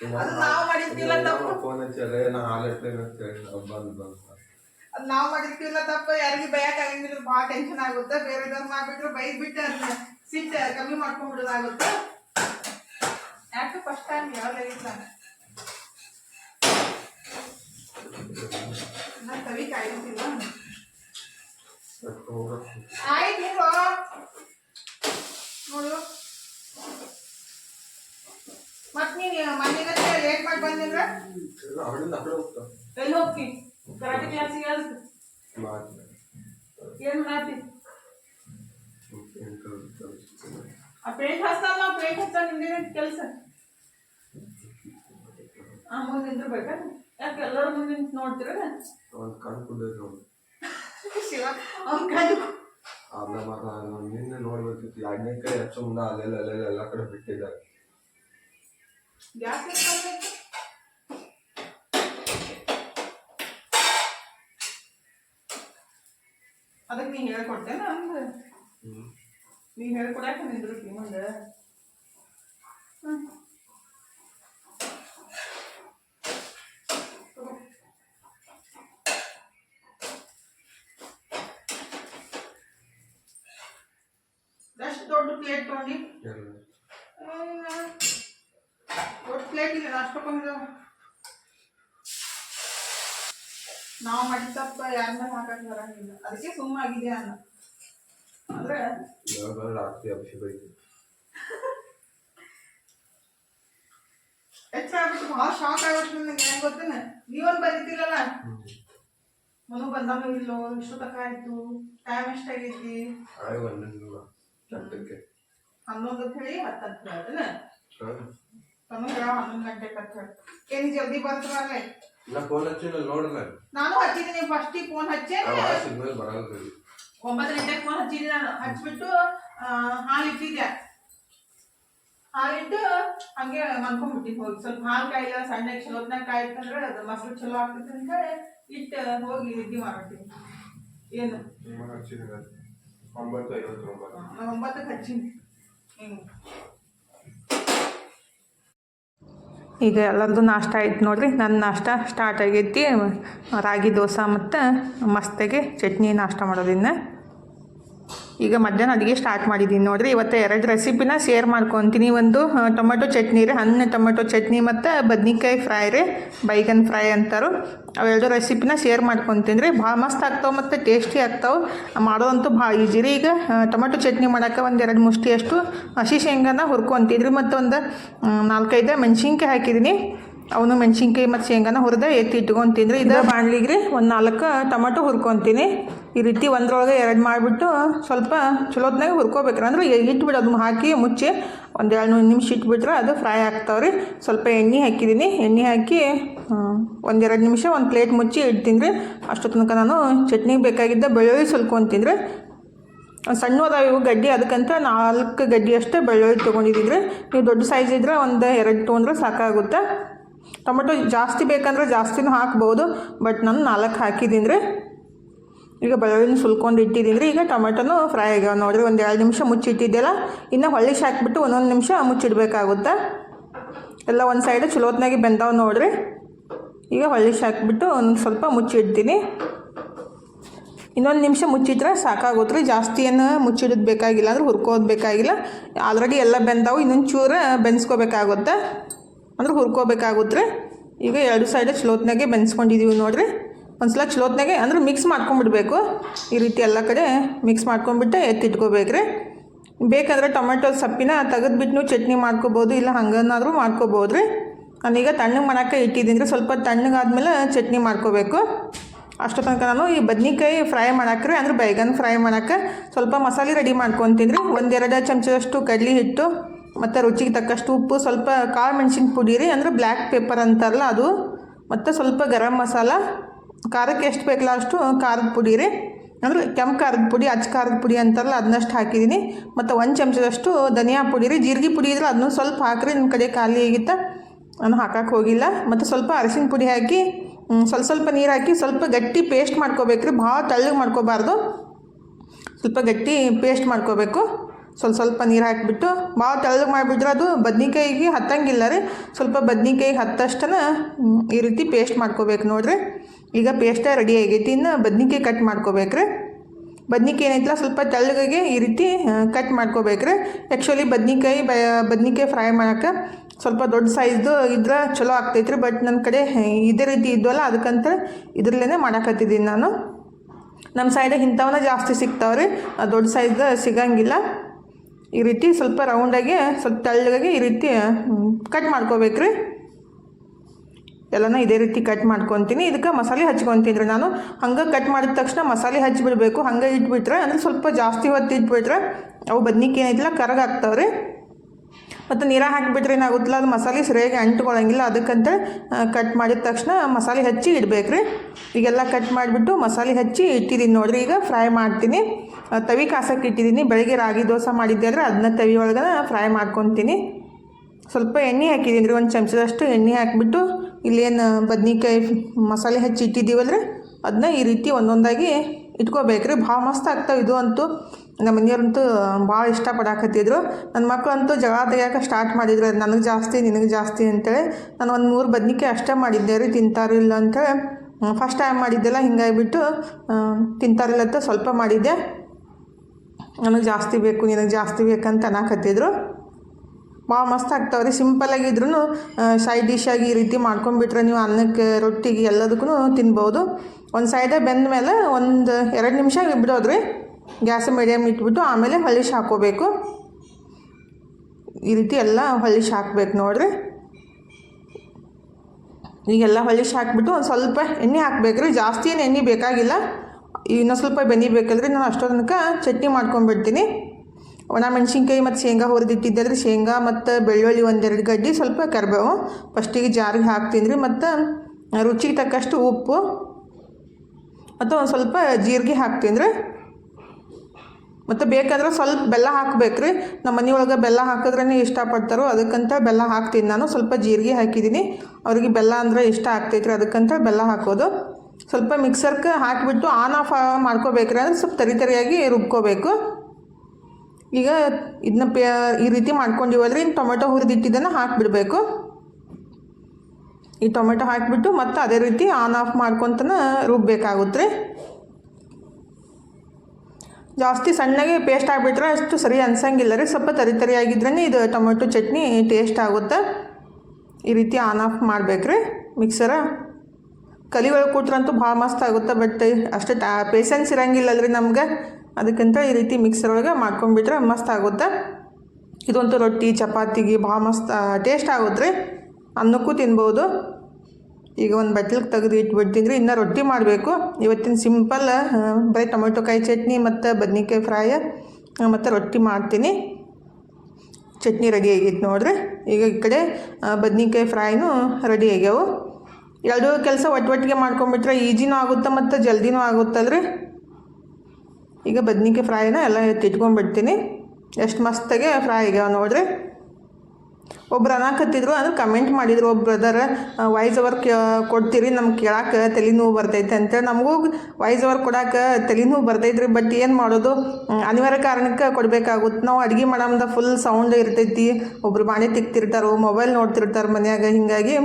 ನಾವ್
ಅದು ನಾವು ಮಾಡಿದ್ದಿಲ್ಲ ತಪ್ಪು.
ಫೋನ್ ಹಚ್ಚಾರೆ ನಾ ಹಾಲು ಇರ್ತೇನೆ ಅಂತ ಹೇಳಿ ನಾವು ಬಂದು ಬಂದು
ಅದು ನಾವು ಮಾಡಿರ್ತೀವಿಲ್ಲ ತಪ್ಪ ಯಾರಿಗೂ ಬಯಕ್ ಆಗಂಗಿಲ್ಲ ಭಾಳ ಟೆನ್ಷನ್ ಆಗುತ್ತೆ. ಬೇರೆದವ್ರು ಮಾಡ್ಬಿಟ್ರೆ ಬೈದ್ ಬಿಟ್ಟು ಅದನ್ನ ಸಿಟ್ಟು ಕಮ್ಮಿ ಮಾಡ್ಕೊಂಡ್ಬಿಡೋದಾಗುತ್ತೆ ಯಾಕೆ ಫಸ್ಟ್ ಟೈಮ್ ನಾನು ಕವಿ ಕಾಯಿತಿಲ್ಲ ಆಯ್ತು ನೀವು ನೋಡು ಮತ್ ನೀನು ಮನೆಗೆ ಲೇಟ್ ಮಾಡಿ ಬಂದಿದ್ರ
ಅವಳಿಂದ ಆ ಕಡೆ ಹೋಗ್ತಾವ
ಎಲ್ಲಿ ಹೋಗ್ತಿ ಕರಾಟೆ ಕ್ಲಾಸಿಗೆ ಹೇಳ್ತು ಏನ್ ಮಾಡತ್ತಿ ಆ ಪೇಂಟ್ ಹಚ್ತಾನ ನಾವು ಪೇಂಟ್ ಹಚ್ಚ ನಿಂದೇನ ಕೆಲಸ ಆ ಮುಂದೆ ನಿಂದಿರ್ಬೇಕಾ ಯಾಕೆ ಎಲ್ಲರೂ ಮುಂದೆ ನಿಂತು ನೋಡ್ತೀರ
ಒಂದು ಕಣ್ ಕುಂದೈತೆ ನೋಡಿ
ಶಿವ ಅವ್ನ ಕಣ್ಣು
ಅದ ಮರ ನಾನು ನಿನ್ನೆ ನೋಡ್ಬೇಕಿತ್ತು ಎರಡನೇ ಕೈ ಹಚ್ಚೋ ಮುಂದೆ ಅಲ್ಲೆಲ್ಲ ಅಲ್ಲೆಲ್ಲ ಎಲ್ಲ ಕಡೆ ಬಿಟ್ಟಿದ್ದಾರೆ
ಗ್ಯಾಸ್ ಎತ್ಕೊಂಡ್ಬೇಕು ಅದಕ್ಕೆ ನೀ ಹೇಳ್ಕೊಡ್ತೇನ ಅಂದ
ಹ್ಮ್
ನೀ ಹೇಳ್ಕೊಡಾಕ ನಿಂದಿರ್ತಿ ಮುಂದೆ ಹ್ಮ್. ತಗೋ. ಎಷ್ಟು ದೊಡ್ಡ ಪ್ಲೇಟ್ ತಗೊಂಡಿ. ದೊಡ್ಡ ಪ್ಲೇಟ್ ಇಲ್ಲ ಅಷ್ಟಕ್ಕೊಂದು ನಾವು ಮಾಡಿದ ತಪ್ಪ ಯಾರನ್ನ ಹಾಕಕ್ ಬರಂಗಿಲ್ಲ. ಅದಕ್ಕೆ ಸುಮ್ಮಾಗಿದೆ ಅನ್ನ. ಅಂದ್ರೆ ಹೆಚ್ಚಾಗ್ಬಿಟ್ಟು ಭಾಳ ಶಾಕ್ ಆಗ್ಬಿಟ್ಟು ನನಗೆ ಹೆಂಗ್ ಗೊತ್ತೇನೆ? ನೀವೊಂದು ಬರೀತಿರಲ್ಲ? ಮನು ಬಂದಾಗ ಇಲ್ಲೋ ಇಷ್ಟು ತಕ ಆಯ್ತು ಟೈಮ್ ಎಷ್ಟಾಗೈತಿ
ಚಟ್ಟಕ್ಕೆ
ಹನ್ನೊಂದು ಅಂತ ಹೇಳಿ ಹತ್ತು ಅಂತ ಹೇಳ್ತೇನೆ
ಹಾಂ.
ಹನ್ನೊಂದು ಗಂಟೆಗೆ ಅಂತ ಹೇಳಿ ಏನು ಜಲ್ದಿ
ಫೋನ್ ನೋಡಲ್ಲ
ನಾನು. ಹಚ್ಚಿದ್ದೀನಿ ಫಸ್ಟಿಗೆ ಫೋನ್ ಹಚ್ಚೆ.
ಸಿಗ್ನಲ್ ಬರಲ್ಲ
ಒಂಬತ್ತು ಗಂಟೆಗೆ ಫೋನ್ ಹಚ್ಚಿದ್ದೆ ನಾನು. ಹಚ್ಬಿಟ್ಟು ಹಾಲು ಇಟ್ಟಿದ್ದೆ ಹಾಲಿಟ್ಟು ಹಂಗೆ ಮನ್ಕೊಂಡ್ಬಿಟ್ಟಿದ್ದು ಹೋಗಿ. ಸ್ವಲ್ಪ ಹಾಲು ಕಾಯಿಲ್ಲ ಸಣ್ಣ ಚಲೋತ್ನಾಗ ಕಾಯ್ತಂದ್ರೆ ಅದು ಮೊಸರು ಚಲೋ ಆಗ್ತದೆ ಅಂತ ಇಟ್ಟು ಹೋಗಿ ನಿದ್ದೆ ಮಾಡ್ಬಿಟ್ಟಿನಿ ಏನು?
ಒಂಬತ್ತು ಐವತ್ತೊಂಬತ್ತು.
ನಾನು ಒಂಬತ್ತಕ್ಕೆ ಹಚ್ಚೀನಿ ಹಿಂಗೆ
ಈಗ ಎಲ್ಲರದು ನಾಷ್ಟ ಆಯ್ತು ನೋಡ್ರಿ. ನನ್ನ ನಾಷ್ಟ ಸ್ಟಾರ್ಟ್ ಆಗೈತಿ ರಾಗಿ ದೋಸೆ ಮತ್ತು ಮಸ್ತಾಗಿ ಚಟ್ನಿ ನಾಷ್ಟ ಮಾಡೋದಿನ್ನ. ಈಗ ಮಧ್ಯಾಹ್ನ ಅಡುಗೆ ಸ್ಟಾರ್ಟ್ ಮಾಡಿದ್ದೀನಿ ನೋಡಿರಿ, ಇವತ್ತು ಎರಡು ರೆಸಿಪಿನ ಶೇರ್ ಮಾಡ್ಕೊತೀನಿ. ಒಂದು ಟೊಮೆಟೊ ಚಟ್ನಿ ರೀ. ಹಣ್ಣ, ಟೊಮೆಟೊ ಚಟ್ನಿ ಮತ್ತು ಬದ್ನಿಕಾಯಿ ಫ್ರೈ ರೀ. ಬೈಗನ್ ಫ್ರೈ ಅಂತಾರು. ಅವೆರಡು ರೆಸಿಪಿನ ಶೇರ್ ಮಾಡ್ಕೊತೀನಿ ರೀ. ಭಾಳ ಮಸ್ತ್ ಆಗ್ತಾವೆ ಮತ್ತು ಟೇಸ್ಟಿ ಆಗ್ತಾವೆ. ಮಾಡೋದಂತೂ ಭಾಳ ಈಜಿ ರೀ. ಈಗ ಟೊಮೆಟೊ ಚಟ್ನಿ ಮಾಡೋಕೆ ಒಂದು ಎರಡು ಮುಷ್ಟಿಯಷ್ಟು ಹಸಿ ಶೇಂಗಾನ ಹುರ್ಕೊತಿದ್ರಿ. ಮತ್ತು ಒಂದು ನಾಲ್ಕೈದು ಮೆಣಸಿನ್ಕಾಯಿ ಹಾಕಿದ್ದೀನಿ ಅವನು ಮೆಣಸಿನ್ಕಾಯಿ ಮತ್ತು ಶೇಂಗಾನ ಹುರಿದ ಎತ್ತಿ ಇಟ್ಕೊತೀನಿ. ಇದು ಬಾಣಲಿಗೆ ಒಂದು ನಾಲ್ಕು ಟೊಮಾಟೊ ಹುರ್ಕೊತೀನಿ. ಈ ರೀತಿ ಒಂದ್ರೊಳಗೆ ಎರಡು ಮಾಡಿಬಿಟ್ಟು ಸ್ವಲ್ಪ ಚಲೋತ್ನಾಗ ಹುರ್ಕೋಬೇಕ್ರಿ ಅಂದ್ರೆ ಇಟ್ಬಿಡು ಅದನ್ನು ಹಾಕಿ ಮುಚ್ಚಿ ಒಂದು ಎರಡು ಮೂರು ನಿಮಿಷ ಇಟ್ಬಿಟ್ರೆ ಅದು ಫ್ರೈ ಆಗ್ತಾವೆ ರೀ ಸ್ವಲ್ಪ ಎಣ್ಣೆ ಹಾಕಿದ್ದೀನಿ. ಎಣ್ಣೆ ಹಾಕಿ ಒಂದೆರಡು ನಿಮಿಷ ಒಂದು ಪ್ಲೇಟ್ ಮುಚ್ಚಿ ಇಡ್ತೀನಿ. ರೀ ಅಷ್ಟು ತನಕ ನಾನು ಚಟ್ನಿಗೆ ಬೇಕಾಗಿದ್ದ ಬೆಳ್ಳುಳ್ಳಿ ಸುಲ್ಕೊತೀನಿ. ಸಣ್ಣ ಅದಾವ ಇವು ಗಡ್ಡಿ, ಅದಕ್ಕಂತ ನಾಲ್ಕು ಗಡ್ಡಿ ಅಷ್ಟೇ ಬೆಳ್ಳುಳ್ಳಿ ತೊಗೊಂಡಿದ್ದೀನಿ. ರೀ ನೀವು ದೊಡ್ಡ ಸೈಜ್ ಇದ್ರೆ ಒಂದು ಎರಡು ತೊಗೊಂಡ್ರೆ ಸಾಕಾಗುತ್ತೆ. ಟೊಮೆಟೊ ಜಾಸ್ತಿ ಬೇಕಂದರೆ ಜಾಸ್ತಿನೂ ಹಾಕ್ಬೋದು, ಬಟ್ ನಾನು ನಾಲ್ಕು ಹಾಕಿದ್ದೀನಿ ರೀ ಈಗ ಬೆಳ್ಳುಳ್ಳಿನ ಸುಲ್ಕೊಂಡು ಇಟ್ಟಿದ್ದೀನಿ ರೀ ಈಗ ಟೊಮೆಟೊನು ಫ್ರೈ ಆಗ್ಯಾವ ನೋಡಿರಿ, ಒಂದು ಎರಡು ನಿಮಿಷ ಮುಚ್ಚಿಟ್ಟಿದ್ದೆಲ್ಲ. ಇನ್ನು ಹೊಳ್ಳಿ ಹಾಕ್ಬಿಟ್ಟು ಒಂದೊಂದು ನಿಮಿಷ ಮುಚ್ಚಿಡಬೇಕಾಗುತ್ತೆ. ಎಲ್ಲ ಒಂದು ಸೈಡ್ ಚಲೋತ್ನಾಗಿ ಬೆಂದಾವ ನೋಡಿರಿ. ಈಗ ಹೊಳ್ಳಿ ಹಾಕ್ಬಿಟ್ಟು ಒಂದು ಸ್ವಲ್ಪ ಮುಚ್ಚಿಡ್ತೀನಿ.
ಇನ್ನೊಂದು ನಿಮಿಷ ಮುಚ್ಚಿಟ್ರೆ ಸಾಕಾಗುತ್ತೆ ರೀ ಜಾಸ್ತಿ ಏನು ಮುಚ್ಚಿಡೋದು ಬೇಕಾಗಿಲ್ಲ ಅಂದ್ರೆ ಹುರ್ಕೋದು ಬೇಕಾಗಿಲ್ಲ. ಆಲ್ರೆಡಿ ಎಲ್ಲ ಬೆಂದಾವು, ಇನ್ನೊಂದು ಚೂರು ಬೆನ್ಸ್ಕೋಬೇಕಾಗುತ್ತೆ. ಅಂದ್ರೆ ಹುರ್ಕೋಬೇಕಾಗುತ್ತೆ. ಈಗ ಎರಡು ಸೈಡ್ ಚ್ಲೋತ್ನಾಗೆ ಬೆನ್ಸ್ಕೊಂಡಿದ್ದೀವಿ ನೋಡಿರಿ. ಒಂದ್ಸಲ ಚಲೋತ್ನಾಗೆ ಅಂದ್ರೆ ಮಿಕ್ಸ್ ಮಾಡ್ಕೊಂಬಿಡ್ಬೇಕು ಈ ರೀತಿ ಎಲ್ಲ ಕಡೆ ಮಿಕ್ಸ್ ಮಾಡ್ಕೊಂಡ್ಬಿಟ್ಟು ಎತ್ತಿಟ್ಕೋಬೇಕ್ರಿ. ಬೇಕಾದ್ರೆ ಟೊಮೆಟೊ ಸೊಪ್ಪಿನ ತೆಗೆದ್ಬಿಟ್ಟು ಚಟ್ನಿ ಮಾಡ್ಕೋಬೋದು, ಇಲ್ಲ ಹಂಗನ್ನಾದರೂ ಮಾಡ್ಕೋಬೋದು ರೀ ನಾನೀಗ ತಣ್ಣಗೆ ಮಾಡಕ್ಕೆ ಇಟ್ಟಿದ್ದೀನಿ ರೀ ಸ್ವಲ್ಪ ತಣ್ಣಗಾದ್ಮೇಲೆ ಚಟ್ನಿ ಮಾಡ್ಕೋಬೇಕು. ಅಷ್ಟು ತನಕ ನಾನು ಈ ಬದ್ನಿಕಾಯಿ ಫ್ರೈ ಮಾಡಾಕ್ರಿ ಅಂದ್ರೆ ಬೈಗನ್ ಫ್ರೈ ಮಾಡಕ್ಕೆ ಸ್ವಲ್ಪ ಮಸಾಲೆ ರೆಡಿ ಮಾಡ್ಕೊತೀನಿ ರೀ. ಒಂದೆರಡು ಚಮಚದಷ್ಟು ಕಡ್ಲಿ ಹಿಟ್ಟು ಮತ್ತು ರುಚಿಗೆ ತಕ್ಕಷ್ಟು ಉಪ್ಪು, ಸ್ವಲ್ಪ ಕಾಳು ಮೆಣಸಿನ ಪುಡಿ ರೀ, ಅಂದ್ರೆ ಬ್ಲ್ಯಾಕ್ ಪೇಪರ್ ಅಂತಾರಲ್ಲ ಅದು. ಮತ್ತು ಸ್ವಲ್ಪ ಗರಂ ಮಸಾಲ, ಖಾರಕ್ಕೆ ಎಷ್ಟು ಬೇಕಲ್ಲ ಅಷ್ಟು ಖಾರದ ಪುಡಿ ರೀ. ಅಂದ್ರೆ ಕೆಂಪು ಖಾರದ ಪುಡಿ, ಅಚ್ಚ ಖಾರದ ಪುಡಿ ಅಂತಾರಲ್ಲ, ಅದನ್ನಷ್ಟು ಹಾಕಿದ್ದೀನಿ. ಮತ್ತು ಒಂದು ಚಮಚದಷ್ಟು ಧನಿಯಾ ಪುಡಿ ರೀ, ಜೀರಿಗೆ ಪುಡಿ ಇದ್ರೆ ಅದನ್ನು ಸ್ವಲ್ಪ ಹಾಕ್ರಿ ನಿಮ್ಮ ಕಡೆ ಖಾಲಿ ಆಗಿತ್ತ ನಾನು ಹಾಕಕ್ಕೆ ಹೋಗಿಲ್ಲ. ಮತ್ತು ಸ್ವಲ್ಪ ಅರಿಶಿನ ಪುಡಿ ಹಾಕಿ ಸ್ವಲ್ಪ ಸ್ವಲ್ಪ ನೀರು ಹಾಕಿ, ಸ್ವಲ್ಪ ಗಟ್ಟಿ ಪೇಸ್ಟ್ ಮಾಡ್ಕೋಬೇಕು ರೀ ಭಾಳ ತಳ್ಳಗೆ ಮಾಡ್ಕೋಬಾರ್ದು. ಸ್ವಲ್ಪ ಗಟ್ಟಿ ಪೇಸ್ಟ್ ಮಾಡ್ಕೋಬೇಕು. ಸ್ವಲ್ಪ ಸ್ವಲ್ಪ ನೀರು ಹಾಕಿಬಿಟ್ಟು ಭಾಳ ತೆಳ್ಳಗೆ ಮಾಡಿಬಿಟ್ರೆ ಅದು ಬದ್ನಿಕಾಯಿಗೆ ಹತ್ತಂಗಿಲ್ಲ ರೀ. ಸ್ವಲ್ಪ ಬದ್ನಿಕಾಯಿ ಹತ್ತಷ್ಟನ ಈ ರೀತಿ ಪೇಸ್ಟ್ ಮಾಡ್ಕೋಬೇಕು ನೋಡಿರಿ. ಈಗ ಪೇಸ್ಟ ರೆಡಿ ಆಗೈತಿ, ಇನ್ನು ಬದ್ನಿಕಾಯಿ ಕಟ್ ಮಾಡ್ಕೋಬೇಕು ರೀ ಬದ್ನಿಕಾಯಿ ಏನೈತಲ್ಲ, ಸ್ವಲ್ಪ ತೆಳ್ಳಗೆ ಈ ರೀತಿ ಕಟ್ ಮಾಡ್ಕೋಬೇಕ್ರಿ. ಆ್ಯಕ್ಚುಲಿ ಬದ್ನಿಕಾಯಿ, ಬ, ಬದ್ನಿಕಾಯಿ ಫ್ರೈ ಮಾಡೋಕೆ ಸ್ವಲ್ಪ ದೊಡ್ಡ ಸೈಜ್ದು ಇದ್ರೆ ಚಲೋ ಆಗ್ತೈತ್ರಿ ಬಟ್ ನನ್ನ ಕಡೆ ಇದೇ ರೀತಿ ಇದ್ವಲ್ಲ ಅದಕ್ಕಂತ ಇದ್ರಲ್ಲೇ ಮಾಡಾಕತ್ತಿದ್ದೀನಿ ನಾನು. ನಮ್ಮ ಸೈಡಾಗ ಇಂಥವನ್ನ ಜಾಸ್ತಿ ಸಿಗ್ತಾವ್ರಿ ದೊಡ್ಡ ಸೈಜ್ ಸಿಗಂಗಿಲ್ಲ. ಈ ರೀತಿ ಸ್ವಲ್ಪ ರೌಂಡಾಗಿ ಸ್ವಲ್ಪ ತೆಳ್ಳಗಾಗಿ ಈ ರೀತಿ ಕಟ್ ಮಾಡ್ಕೋಬೇಕ್ರಿ ಎಲ್ಲನೂ ಇದೇ ರೀತಿ ಕಟ್ ಮಾಡ್ಕೊತೀನಿ. ಇದಕ್ಕೆ ಮಸಾಲೆ ಹಚ್ಕೊತೀನಿ ರೀ ನಾನು. ಹಂಗೆ ಕಟ್ ಮಾಡಿದ ತಕ್ಷಣ ಮಸಾಲೆ ಹಚ್ಚಿಬಿಡ್ಬೇಕು ಹಂಗೆ ಇಟ್ಬಿಟ್ರೆ, ಅಂದರೆ ಸ್ವಲ್ಪ ಜಾಸ್ತಿ ಹೊತ್ತು ಇಟ್ಬಿಟ್ರೆ, ಅವು ಬದ್ನಿಕಾಯಿ ಏನೈತಿಲ್ಲ ಕರಗಾಗ್ತಾವೆ ರೀ. ಮತ್ತು ನೀರ ಹಾಕಿಬಿಟ್ರೆ ಏನಾಗುತ್ತಲ್ಲ, ಅದು ಮಸಾಲೆ ಸರಿಯಾಗಿ ಅಂಟ್ಕೊಳ್ಳೋಂಗಿಲ್ಲ ಅದಕ್ಕಂತ ಕಟ್ ಮಾಡಿದ ತಕ್ಷಣ ಮಸಾಲೆ ಹಚ್ಚಿ ಇಡ್ಬೇಕು ರೀ. ಈಗೆಲ್ಲ ಕಟ್ ಮಾಡಿಬಿಟ್ಟು ಮಸಾಲೆ ಹಚ್ಚಿ ಇಟ್ಟಿದ್ದೀನಿ ನೋಡಿರಿ. ಈಗ ಫ್ರೈ ಮಾಡ್ತೀನಿ. ತವಿ ಕಾಸಕ್ಕೆ ಇಟ್ಟಿದ್ದೀನಿ. ಬೆಳಗ್ಗೆ ರಾಗಿ ದೋಸೆ ಮಾಡಿದ್ದೆ ಅಂದರೆ ಅದನ್ನ ತವಿ ಒಳಗೆ ಫ್ರೈ ಮಾಡ್ಕೊತೀನಿ. ಸ್ವಲ್ಪ ಎಣ್ಣೆ ಹಾಕಿದ್ದೀನಿ ರೀ ಒಂದು ಚಮಚದಷ್ಟು ಎಣ್ಣೆ ಹಾಕಿಬಿಟ್ಟು ಇಲ್ಲೇನು ಬದ್ನಿಕಾಯಿ ಮಸಾಲೆ ಹಚ್ಚಿ ಇಟ್ಟಿದ್ದೀವಲ್ರಿ ಅದನ್ನ ಈ ರೀತಿ ಒಂದೊಂದಾಗಿ ಇಟ್ಕೋಬೇಕು ರೀ ಭಾಳ ಮಸ್ತ್ ಆಗ್ತಾವೆ ಇದು ಅಂತೂ. ನಮ್ಮ ಮನೆಯವ್ರಂತೂ ಭಾಳ ಇಷ್ಟಪಡಾಕತ್ತಿದ್ರು. ನನ್ನ ಮಕ್ಕಳಂತೂ ಜಗಳ ತೆಗಿಯೋಕೆ ಸ್ಟಾರ್ಟ್ ಮಾಡಿದ್ರು. ನನಗೆ ಜಾಸ್ತಿ, ನಿನಗೆ ಜಾಸ್ತಿ ಅಂತೇಳಿ. ನಾನು ಒಂದು ಮೂರು ಬದ್ನಿಕಾಯಿ ಅಷ್ಟೇ ಮಾಡಿದ್ದೆ ರೀ ತಿಂತಾರಿಲ್ಲ ಅಂತೇಳಿ. ಫಸ್ಟ್ ಟೈಮ್ ಮಾಡಿದ್ದೆಲ್ಲ ಹಿಂಗಾಗಿಬಿಟ್ಟು ತಿಂತಾರಿಲ್ಲ ಅಂತ ಸ್ವಲ್ಪ ಮಾಡಿದ್ದೆ. ನನಗೆ ಜಾಸ್ತಿ ಬೇಕು, ನಿನಗೆ ಜಾಸ್ತಿ ಬೇಕಂತ ಅನ್ನಕತ್ತಿದ್ರು ಭಾಳ ಮಸ್ತ್ ಆಗ್ತಾವೆ ರೀ. ಸಿಂಪಲಾಗಿದ್ರೂ ಸೈಡ್ ಡಿಶ್ ಆಗಿ ಈ ರೀತಿ ಮಾಡ್ಕೊಂಡ್ಬಿಟ್ರೆ ನೀವು ಅನ್ನಕ್ಕೆ ರೊಟ್ಟಿಗೆ ಎಲ್ಲದಕ್ಕೂ ತಿನ್ಬೋದು. ಒಂದು ಸೈಡೇ ಬೆಂದ ಮೇಲೆ ಒಂದು ಎರಡು ನಿಮಿಷ ಬಿಡೋದು ಗ್ಯಾಸ್ ಮೀಡಿಯಮ್ ಇಟ್ಬಿಟ್ಟು ಆಮೇಲೆ ಹಳ್ಳಿಶ್ ಹಾಕೋಬೇಕು. ಈ ರೀತಿ ಎಲ್ಲ ಹಳ್ಳಿಶ್ ಹಾಕ್ಬೇಕು ನೋಡ್ರಿ. ಈಗೆಲ್ಲ ಹೊಳಿಶ್ ಹಾಕ್ಬಿಟ್ಟು ಒಂದು ಸ್ವಲ್ಪ ಎಣ್ಣೆ ಹಾಕ್ಬೇಕ್ರಿ. ಜಾಸ್ತಿ ಏನು ಎಣ್ಣೆ ಬೇಕಾಗಿಲ್ಲ. ಇನ್ನೂ ಸ್ವಲ್ಪ ಬೆನಿಬೇಕಂದ್ರೆ ನಾನು ಅಷ್ಟೋ ತನಕ ಚಟ್ನಿ ಮಾಡ್ಕೊಂಡ್ಬಿಡ್ತೀನಿ. ಒಣ ಮೆಣಸಿನ್ಕಾಯಿ ಮತ್ತು ಶೇಂಗಾ ಹುರಿದಿಟ್ಟಿದ್ದೆ ಶೇಂಗಾ ಮತ್ತು ಬೆಳ್ಳುಳ್ಳಿ ಒಂದೆರಡು ಗಡ್ಡಿ ಸ್ವಲ್ಪ ಕರಿಬೇವು. ಫಸ್ಟಿಗೆ ಜಾರಿಗೆ ಹಾಕ್ತೀನಿ ರೀ ಮತ್ತು ರುಚಿಗೆ ತಕ್ಕಷ್ಟು ಉಪ್ಪು. ಮತ್ತು ಒಂದು ಸ್ವಲ್ಪ ಜೀರಿಗೆ ಹಾಕ್ತೀನಿ ರೀ ಮತ್ತು ಬೇಕಾದ್ರೆ ಸ್ವಲ್ಪ ಬೆಲ್ಲ ಹಾಕ್ಬೇಕ್ರಿ. ನಮ್ಮ ಮನೆಯೊಳಗೆ ಬೆಲ್ಲ ಹಾಕಿದ್ರೇ ಇಷ್ಟಪಡ್ತಾರೋ ಅದಕ್ಕಂತ ಬೆಲ್ಲ ಹಾಕ್ತೀನಿ. ನಾನು ಸ್ವಲ್ಪ ಜೀರಿಗೆ ಹಾಕಿದ್ದೀನಿ. ಅವ್ರಿಗೆ ಬೆಲ್ಲ ಅಂದರೆ ಇಷ್ಟ ಆಗ್ತೈತ್ರಿ, ಅದಕ್ಕಂತ ಬೆಲ್ಲ ಹಾಕೋದು. ಸ್ವಲ್ಪ ಮಿಕ್ಸರ್ಗೆ ಹಾಕಿಬಿಟ್ಟು ಆನ್ ಆಫ್ ಮಾಡ್ಕೋಬೇಕ್ರೆ ಅಂದರೆ ಸ್ವಲ್ಪ ತರಿ ತರಿಯಾಗಿ ರುಬ್ಕೋಬೇಕು. ಈಗ ಇದನ್ನ ಪೇ ಈ ರೀತಿ ಮಾಡ್ಕೊಂಡಿವಲ್ರಿ ಇನ್ನು ಟೊಮೆಟೊ ಹುರಿದಿಟ್ಟಿದ್ದನ್ನು ಹಾಕಿಬಿಡಬೇಕು. ಈ ಟೊಮೆಟೊ ಹಾಕಿಬಿಟ್ಟು ಮತ್ತು ಅದೇ ರೀತಿ ಆನ್ ಆಫ್ ಮಾಡ್ಕೊತನ ರುಬ್ಬೇಕಾಗುತ್ತೆ. ರೀ ಜಾಸ್ತಿ ಸಣ್ಣಗೆ ಪೇಸ್ಟ್ ಆಗಿಬಿಟ್ರೆ ಅಷ್ಟು ಸರಿ ಅನ್ಸಂಗಿಲ್ಲ ರೀ, ಸ್ವಲ್ಪ ತರಿ ತರಿಯಾಗಿದ್ರೇ ಇದು ಟೊಮೆಟೊ ಚಟ್ನಿ ಟೇಸ್ಟ್ ಆಗುತ್ತೆ. ಈ ರೀತಿ ಆನ್ ಆಫ್ ಮಾಡಬೇಕ್ರಿ ಮಿಕ್ಸರ ಕಲಿ ಒಳಗೆ ಕೂತ್ರಂತೂ ಭಾಳ ಮಸ್ತ್ ಆಗುತ್ತೆ ಬಟ್ ಅಷ್ಟೇ ಟಾ ಪೇಷನ್ಸ್ ಇರಂಗಿಲ್ಲಲ್ರಿ ನಮ್ಗೆ. ಅದಕ್ಕಿಂತ ಈ ರೀತಿ ಮಿಕ್ಸರ್ ಒಳಗೆ ಮಾಡ್ಕೊಂಡ್ಬಿಟ್ರೆ ಮಸ್ತ್ ಆಗುತ್ತೆ. ಇದಂತೂ ರೊಟ್ಟಿ, ಚಪಾತಿಗೆ ಭಾಳ ಮಸ್ತ್ ಟೇಸ್ಟ್ ಆಗುತ್ತೆ ರೀ ಅನ್ನಕ್ಕೂ ತಿನ್ಬೋದು. ಈಗ ಒಂದು ಬಟ್ಲಿಗೆ ತೆಗೆದು ಇಟ್ಬಿಡ್ತೀನಿ ರೀ ಇನ್ನೂ ರೊಟ್ಟಿ ಮಾಡಬೇಕು. ಇವತ್ತಿನ ಸಿಂಪಲ್ ಬರೀ ಟೊಮೆಟೊ ಕಾಯಿ ಚಟ್ನಿ ಮತ್ತು ಬದ್ನಿಕಾಯಿ ಫ್ರೈ ಮತ್ತು ರೊಟ್ಟಿ ಮಾಡ್ತೀನಿ. ಚಟ್ನಿ ರೆಡಿ ಆಗೈತೆ ನೋಡ್ರಿ. ಈಗ ಈ ಕಡೆ ಬದ್ನಿಕಾಯಿ ಫ್ರೈನೂ ರೆಡಿ ಆಗ್ಯಾವು. ಎರಡೂ ಕೆಲಸ ಒಟ್ಟೊಟ್ಟಿಗೆ ಮಾಡ್ಕೊಂಬಿಟ್ರೆ ಈಜಿನೂ ಆಗುತ್ತೆ ಮತ್ತು ಜಲ್ದಿನೂ ಆಗುತ್ತಲ್ರಿ ಈಗ ಬದ್ನಿಕಾಯಿ ಫ್ರೈನ ಎಲ್ಲ ಎತ್ತಿಟ್ಕೊಂಡ್ಬಿಡ್ತೀನಿ ಎಷ್ಟು ಮಸ್ತಾಗೆ ಫ್ರೈ ಆಗ್ಯಾವ ನೋಡ್ರಿ. ಒಬ್ರು ಅನ್ನಕತ್ತಿದ್ರು ಅಂದ್ರೆ ಕಮೆಂಟ್ ಮಾಡಿದ್ರು ಒಬ್ಬ ಬ್ರದರ್ ವಾಯ್ಸ್ ಓವರ್ ಕೊಡ್ತೀರಿ ನಮ್ಗೆ ಕೇಳಕ್ಕೆ ತಲೆನೋವು ಬರ್ತೈತೆ ಅಂತೇಳಿ ನಮಗೂ ವಾಯ್ಸ್ ಓವರ್ ಕೊಡಕ್ಕೆ ತಲೆನೋವು ಬರ್ತೈತ್ರಿ ಬಟ್ ಏನು ಮಾಡೋದು? ಅನಿವಾರ್ಯ ಕಾರಣಕ್ಕೆ ಕೊಡಬೇಕಾಗುತ್ತೆ. ನಾವು ಅಡುಗೆ ಮಾಡಮ್ದ ಫುಲ್ ಸೌಂಡ್ ಇರ್ತೈತಿ. ಒಬ್ರು ಬಾಣಿ ತಿಕ್ತಿರ್ತಾರೆ ಮೊಬೈಲ್ ನೋಡ್ತಿರ್ತಾರೆ ಮನ್ಯಾಗ, ಹಿಂಗಾಗಿ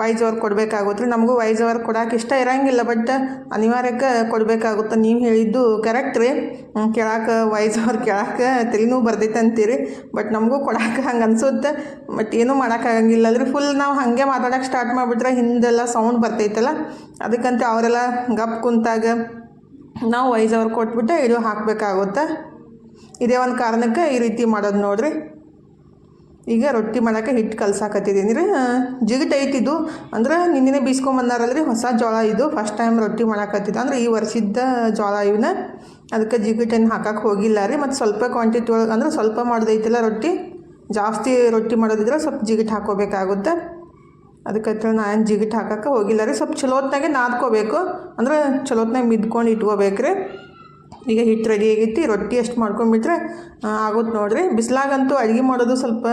ವಾಯ್ಸ್ ಓವರ್ ಕೊಡಬೇಕಾಗುತ್ತೆ. ನಮಗೂ ವಾಯ್ಸ್ ಓವರ್ ಕೊಡಕ್ಕೆ ಇಷ್ಟ ಇರಂಗಿಲ್ಲ ಬಟ್ ಅನಿವಾರ್ಯಕ್ಕೆ ಕೊಡಬೇಕಾಗುತ್ತೆ. ನೀವು ಹೇಳಿದ್ದು ಕರೆಕ್ಟ್ ರೀ. ಕೇಳಕ್ಕೆ ವಾಯ್ಸ್ ಓವರ್ ಕೇಳಕ್ಕೆ ತಲೆನೋವು ಬರ್ತೈತೆ ಅಂತೀರಿ ಬಟ್ ನಮಗೂ ಕೊಡಕ್ಕೆ ಹಂಗೆ ಅನ್ಸುತ್ತೆ. ಬಟ್ ಏನೂ ಮಾಡೋಕ್ಕಾಗಂಗಿಲ್ಲ. ಅಲ್ರಿ ಫುಲ್ ನಾವು ಹಾಗೆ ಮಾತಾಡೋಕೆ ಸ್ಟಾರ್ಟ್ ಮಾಡಿಬಿಟ್ರೆ ಹಿಂದೆಲ್ಲ ಸೌಂಡ್ ಬರ್ತೈತಲ್ಲ? ಅದಕ್ಕಂತ ಅವರೆಲ್ಲ ಗಪ್ ಕುಂತಾಗ ನಾವು ವೈಸ್ ಅವ್ರು ಕೊಟ್ಬಿಟ್ಟು ಇದು ಹಾಕಬೇಕಾಗುತ್ತೆ. ಇದೇ ಒಂದು ಕಾರಣಕ್ಕೆ ಈ ರೀತಿ ಮಾಡೋದು ನೋಡಿರಿ. ಈಗ ರೊಟ್ಟಿ ಮಾಡೋಕ್ಕೆ ಹಿಟ್ಟು ಕಲ್ಸಾಕತ್ತಿದ್ದೀನಿ ರೀ. ಜಿಗಿಟ್ ಐತಿದ್ದು ಅಂದ್ರೆ ನಿನ್ನೆ ಬೀಸ್ಕೊಂಬಂದಾರಲ್ರಿ ಹೊಸ ಜೋಳ ಇದು. ಫಸ್ಟ್ ಟೈಮ್ ರೊಟ್ಟಿ ಮಾಡಾಕತ್ತಿದ್ದು. ಅಂದ್ರೆ ಈ ವರ್ಷದ ಜೋಳ ಇವನ್ನ ಅದಕ್ಕೆ ಜಿಗಿಟೇನು ಹಾಕಕ್ಕೆ ಹೋಗಿಲ್ಲ ರೀ. ಮತ್ತು ಸ್ವಲ್ಪ ಕ್ವಾಂಟಿಟಿ ಒಳಗೆ, ಅಂದ್ರೆ ಸ್ವಲ್ಪ ಮಾಡ್ದೈತಿಲ್ಲ ರೊಟ್ಟಿ. ಜಾಸ್ತಿ ರೊಟ್ಟಿ ಮಾಡೋದಿದ್ರೆ ಸ್ವಲ್ಪ ಜಿಗಿಟ್ ಹಾಕೋಬೇಕಾಗುತ್ತೆ. ಅದಕ್ಕೆ ನಾನು ಜಿಗಿಟ್ ಹಾಕಕ್ಕೆ ಹೋಗಿಲ್ಲ ರೀ. ಸ್ವಲ್ಪ ಚಲೋತ್ನಾಗೆ ನಾದ್ಕೋಬೇಕು. ಅಂದ್ರೆ ಚಲೋತ್ನಾಗ ಮಿದ್ಕೊಂಡು ಇಟ್ಕೋಬೇಕು ರೀ ಈಗ ಹಿಟ್ಟು ರೆಡಿ ಆಗೈತಿ. ರೊಟ್ಟಿ ಎಷ್ಟು ಮಾಡ್ಕೊಂಡ್ಬಿಟ್ರೆ ಆಗುತ್ತೆ ನೋಡಿರಿ. ಬಿಸಿಲಾಗಂತೂ ಅಡುಗೆ ಮಾಡೋದು ಸ್ವಲ್ಪ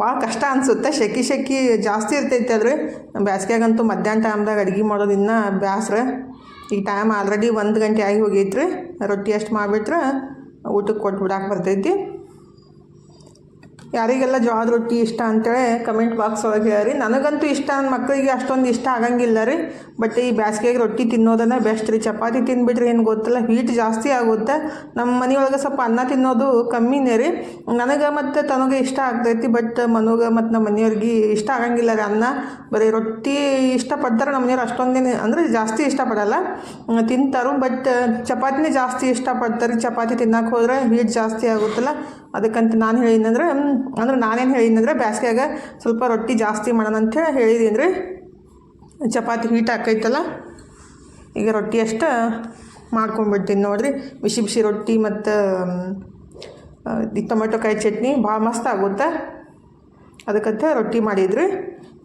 ಭಾಳ ಕಷ್ಟ ಅನಿಸುತ್ತೆ. ಶೆಕಿ ಶೆಕಿ ಜಾಸ್ತಿ ಇರ್ತೈತೆ ಅಲ್ರಿ ಬ್ಯಾಸ್ಗ್ಯಾಗಂತೂ ಮಧ್ಯಾಹ್ನ ಟೈಮ್ದಾಗ ಅಡುಗೆ ಮಾಡೋದು ಇನ್ನೂ ಬ್ಯಾಸ್ರ. ಈ ಟೈಮ್ ಆಲ್ರೆಡಿ ಒಂದು ಗಂಟೆ ಆಗಿ ಹೋಗೈತ್ರಿ. ರೊಟ್ಟಿ ಅಷ್ಟು ಮಾಡಿಬಿಟ್ರೆ ಊಟಕ್ಕೆ ಕೊಟ್ಟು ಬಿಡಾಕೆ ಬರ್ತೈತಿ. ಯಾರಿಗೆಲ್ಲ ಜೋಳದ ರೊಟ್ಟಿ ಇಷ್ಟ ಅಂತೇಳಿ ಕಮೆಂಟ್ ಬಾಕ್ಸ್ ಒಳಗೆ ಹೇಳ್ರಿ. ನನಗಂತೂ ಇಷ್ಟ ನನ್ನ ಮಕ್ಕಳಿಗೆ ಅಷ್ಟೊಂದು ಇಷ್ಟ ಆಗಂಗಿಲ್ಲ ರೀ. ಬಟ್ ಈ ಬ್ಯಾಸ್ಗೆಗೆ ರೊಟ್ಟಿ ತಿನ್ನೋದನ್ನ ಬೆಸ್ಟ್ ರೀ. ಚಪಾತಿ ತಿನ್ಬಿಟ್ರಿ ಏನು ಗೊತ್ತಲ್ಲ ಹೀಟ್ ಜಾಸ್ತಿ ಆಗುತ್ತೆ. ನಮ್ಮ ಮನೆಯೊಳಗೆ ಸ್ವಲ್ಪ ಅನ್ನ ತಿನ್ನೋದು ಕಮ್ಮಿನೇ ರೀ. ನನಗೆ ಮತ್ತು ತನಗೆ ಇಷ್ಟ ಆಗ್ತೈತಿ ಬಟ್ ಮನೋಗ ಮತ್ತು ನಮ್ಮ ಮನೆಯವ್ರಿಗೆ ಇಷ್ಟ ಆಗಂಗಿಲ್ಲ ರೀ ಅನ್ನ. ಬರೀ ರೊಟ್ಟಿ ಇಷ್ಟಪಡ್ತಾರೆ ನಮ್ಮ ಮನೆಯವ್ರು ಅಷ್ಟೊಂದೇನು ಅಂದರೆ ಜಾಸ್ತಿ ಇಷ್ಟಪಡಲ್ಲ. ತಿಂತಾರು ಬಟ್ ಚಪಾತಿನೇ ಜಾಸ್ತಿ ಇಷ್ಟಪಡ್ತಾರೆ. ಚಪಾತಿ ತಿನ್ನಕ್ಕೆ ಹೋದರೆ ಹೀಟ್ ಜಾಸ್ತಿ ಆಗುತ್ತಲ್ಲ. ಅದಕ್ಕಂತ ನಾನು ಹೇಳಿದಂದ್ರೆ ಅಂದ್ರೆ ನಾನೇನು ಅಂದ್ರೆ ಬ್ಯಾಸ್ಗ್ಯಾಗ ಸ್ವಲ್ಪ ರೊಟ್ಟಿ ಜಾಸ್ತಿ ಮಾಡೋಣ ಅಂತೇಳಿ ಹೇಳಿದೀನಿ ರೀ ಚಪಾತಿ ಹೀಟ್ ಹಾಕೈತಲ್ಲ ಈಗ ರೊಟ್ಟಿ ಅಷ್ಟು ಮಾಡ್ಕೊಂಡ್ಬಿಡ್ತೀನಿ ನೋಡಿರಿ. ಬಿಸಿ ಬಿಸಿ ರೊಟ್ಟಿ ಮತ್ತು ಈ ಟೊಮೆಟೊ ಕಾಯಿ ಚಟ್ನಿ ಭಾಳ ಮಸ್ತ್ ಆಗುತ್ತೆ? ಅದಕ್ಕಂತ ರೊಟ್ಟಿ ಮಾಡಿದ್ರಿ.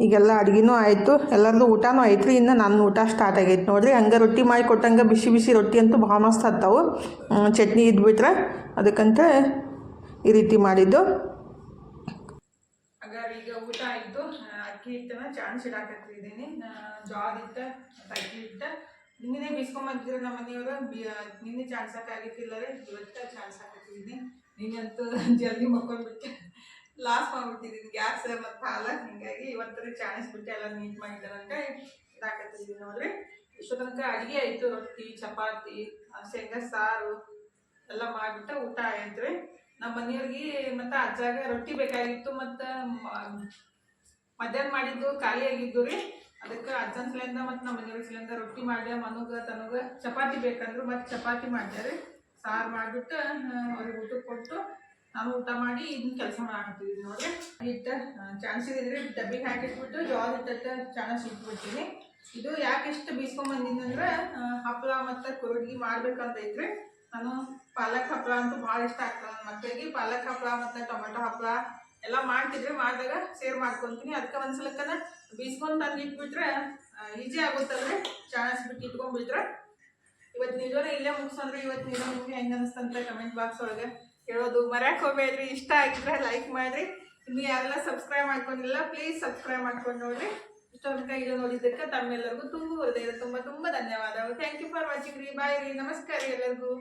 ಈಗೆಲ್ಲ ಅಡುಗೆನೂ ಆಯಿತು ಎಲ್ಲರದ್ದು ಊಟನೂ ಆಯ್ತು ರೀ ಇನ್ನು ನನ್ನ ಊಟ ಸ್ಟಾರ್ಟ್ ಆಗೈತೆ ನೋಡಿರಿ. ಹಂಗೆ ರೊಟ್ಟಿ ಮಾಡಿ ಕೊಟ್ಟಂಗೆ ಬಿಸಿ ಬಿಸಿ ರೊಟ್ಟಿ ಅಂತೂ ಭಾಳ ಮಸ್ತ್ ಹತ್ತವು ಚಟ್ನಿ ಇದ್ಬಿಟ್ರೆ ಅದಕ್ಕಂತ ಈ ರೀತಿ ಮಾಡಿದ್ದು.
ಈಗ ಊಟ ಆಯಿತು. ಅಕ್ಕಿ ಹಿಟ್ಟನ್ನ ಚಾನ್ಸ್ ಇಡಾಕತ್ತಿದ್ದೀನಿ ಜೋಳದ ಇಟ್ಟ ಅಕ್ಕಿ ಹಿಟ್ಟ ನಿನ್ನೆ ಬೀಸ್ಕೊಂಬಂದಿದ್ರು ನಮ್ಮ ಮನೆಯವರು. ಬಿ ನಿನ್ನೆ ಚಾನ್ಸಕ್ಕಾಗಿತ್ತಿಲ್ಲ ರೀ ಇವತ್ತ ಚಾನ್ಸ್ ಹಾಕತ್ತಿದ್ದೀನಿ ನಿನ್ನಂತೂ ಜಲ್ದಿ ಮಕ್ಕೊಂಡ್ಬಿಟ್ಟೆ. ಲಾಸ್ ಮಾಡ್ಬಿಟ್ಟಿದ್ದೀನಿ. ಗ್ಯಾಸ್, ಮತ್ತು ಹಾಲ. ಹಿಂಗಾಗಿ ಇವತ್ತರ ಚಾಣಿಸ್ಬಿಟ್ಟೆ ಎಲ್ಲ ನೀಟ್ ಮಾಡಿದ್ದಾರಂತ ಇದಾಕತ್ತಿದ್ದೀನಿ ನೋಡ್ರಿ. ಇಷ್ಟು ತನಕ ಅಡುಗೆ ಆಯಿತು. ರೊಟ್ಟಿ, ಚಪಾತಿ ಶೇಂಗಾ ಸಾರು ಎಲ್ಲ ಮಾಡಿಬಿಟ್ಟು ಊಟ ಆಯ್ತು ರೀ ನಮ್ಮ ಮನೆಯವ್ರಿಗೆ ಮತ್ತು ಅಜ್ಜಾಗ ರೊಟ್ಟಿ ಬೇಕಾಗಿತ್ತು ಮತ್ತು ಮಧ್ಯಾಹ್ನ ಮಾಡಿದ್ದು ಖಾಲಿ ಆಗಿದ್ದು ರೀ. ಅದಕ್ಕೆ ಅಜ್ಜನ ಸಲಿಂದ ಮತ್ತು ನಮ್ಮ ಮನೆಯವ್ರ ಸಲಿಂದ ರೊಟ್ಟಿ ಮಾಡಿದೆ ಮನುಗ, ತನಗ, ಚಪಾತಿ ಬೇಕಂದ್ರು ಮತ್ತು ಚಪಾತಿ ಮಾಡಿದೆ ರೀ. ಸಾರು ಮಾಡಿಬಿಟ್ಟು ಅವ್ರಿಗೆ ಊಟಕ್ಕೆ ಕೊಟ್ಟು ನಾನು ಊಟ ಮಾಡಿ ಇದನ್ನ ಕೆಲಸ ಮಾಡಾಕತ್ತೀವಿ ನೋಡ್ರಿ. ಹಿಟ್ಟು ಚಾಣಿಸಿದ್ರಿ ಡಬ್ಬಿಗೆ ಹಾಕಿಟ್ಬಿಟ್ಟು ಜೋಳದ ಹಿಟ್ಟಕ್ಕೆ ಚಾಣಸ್ ಇಟ್ಬಿಡ್ತೀನಿ. ಇದು ಯಾಕೆ ಇಷ್ಟು ಬೀಸ್ಕೊಂಬಂದಿದ್ದಂದ್ರೆ ಹಪ್ಪಳ ಮತ್ತು ಕುರುಡ್ಗಿ ಮಾಡ್ಬೇಕಂತೈತ್ರಿ ನಾನು ಪಾಲಕ್ ಹಪ್ಪಳ ಅಂತೂ ಭಾಳ ಇಷ್ಟ ಆಗ್ತದೆ. ನನ್ನ ಮಕ್ಕಳಿಗೆ ಪಾಲಕ್ ಹಪ್ಪಳ ಮತ್ತು ಟೊಮೆಟೊ ಹಪ್ಪಳ ಎಲ್ಲ ಮಾಡ್ತಿದ್ರೆ ಮಾಡಿದಾಗ ಸೇರ್ ಮಾಡ್ಕೊತೀನಿ. ಅದಕ್ಕೆ ಒಂದ್ಸಲಕ್ಕನ ಬೀಸ್ಕೊಂಡು ತಂದು ಇಟ್ಬಿಟ್ರೆ ಈಜಿ ಆಗುತ್ತಲ್ರಿ? ಬಿಟ್ಟು ಇಟ್ಕೊಂಡ್ಬಿಟ್ರೆ. ಇವತ್ತು ನಿಜವೇ ಇಲ್ಲೇ ಮುಗಿಸೋಂದ್ರೆ ಇವತ್ತು ನಿಜ ನಿಮ್ಗೆ ಹೆಂಗೆ ಅನಿಸ್ತಂತ ಕಮೆಂಟ್ ಬಾಕ್ಸ್ ಒಳಗೆ ಹೇಳೋದು ಮರ್ಯಾಕೆ ಹೋಗ್ಬೇಡ್ರಿ. ಇಷ್ಟ ಆಗಿದ್ರೆ ಲೈಕ್ ಮಾಡಿರಿ. ಇನ್ನು ಯಾರೆಲ್ಲ ಸಬ್ಸ್ಕ್ರೈಬ್ ಮಾಡ್ಕೊಂಡಿಲ್ಲ ಪ್ಲೀಸ್ ಸಬ್ಸ್ಕ್ರೈಬ್ ಮಾಡ್ಕೊಂಡು ನೋಡ್ರಿ. ಇಷ್ಟೊಂದು ಕೈ ನೋಡಿದ್ದಕ್ಕೆ ತಮ್ಮೆಲ್ಲರಿಗೂ ತುಂಬ ಹೃದಯದ ತುಂಬ ತುಂಬ ಧನ್ಯವಾದಗಳು. ಥ್ಯಾಂಕ್ ಯು ಫಾರ್ ವಾಚಿಂಗ್ ರೀ. ಬಾಯ್ ರೀ ನಮಸ್ಕಾರ ಎಲ್ಲರಿಗೂ.